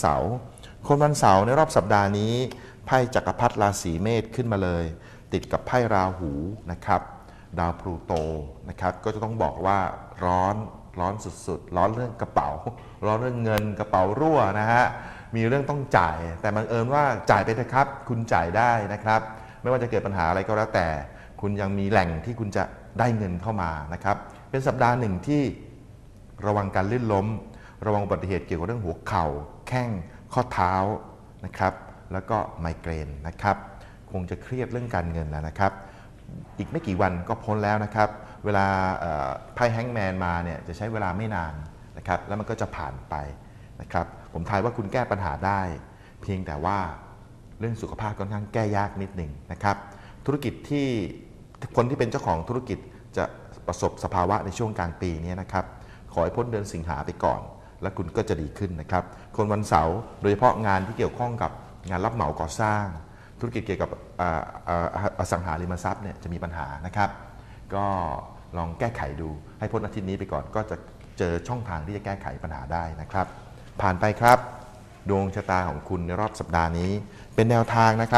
เสาร์คนวันเสาร์ในรอบสัปดาห์นี้ ไพ่จักรพรรดิราศีเมษขึ้นมาเลย ติดกับไพ่ราหูนะครับดาวพลูโตนะครับก็จะต้องบอกว่าร้อนร้อนสุดๆ ร้อนเรื่องกระเป๋า ร้อนเรื่องเงินกระเป๋ารั่วนะฮะมีเรื่องต้องจ่าย แต่บังเอิญว่าจ่ายไปเถอะครับ คุณจ่ายได้นะครับ ไม่ว่าจะเกิดปัญหาอะไรก็แล้วแต่ คุณยังมีแหล่งที่คุณจะได้เงินเข้ามานะครับ เป็นสัปดาห์หนึ่งที่ระวังการลื่นล้ม ระวังอุบัติเหตุเกี่ยวกับเรื่องหัวเข่า แข้งข้อเท้านะครับ แล้วก็ไมเกรนนะครับ คงจะเครียดเรื่องการเงินแล้วนะครับ อีกไม่กี่วันก็พ้นแล้วนะครับ เวลาเอ่อไพ่แฮงแมนมาเนี่ยจะใช้เวลาไม่นานนะครับ แล้วมันก็จะผ่านไปนะครับ ผมทายว่าคุณแก้ปัญหาได้ เพียงแต่ว่าเรื่องสุขภาพค่อนข้างแก้ยากนิดหนึ่งนะครับ ธุรกิจที่คนที่เป็นเจ้าของธุรกิจจะประสบสภาวะในช่วงกลางปีนี้นะครับ ขอให้พ้นเดือนสิงหาไปก่อน แล้วคุณก็จะดีขึ้นนะครับ คนวันเสาร์โดยเฉพาะงานที่เกี่ยวข้องกับงานรับเหมาก่อสร้าง ธุรกิจเกี่ยวกับอสังหาริมทรัพย์เนี่ยจะมีปัญหานะครับ ก็ลองแก้ไขดูให้พ้นอาทิตย์นี้ไปก่อนก็จะเจอช่องทางที่จะแก้ไขปัญหาได้นะครับ ผ่านไปครับ ดวงชะตาของคุณในรอบสัปดาห์นี้ เป็นแนวทางนะครับ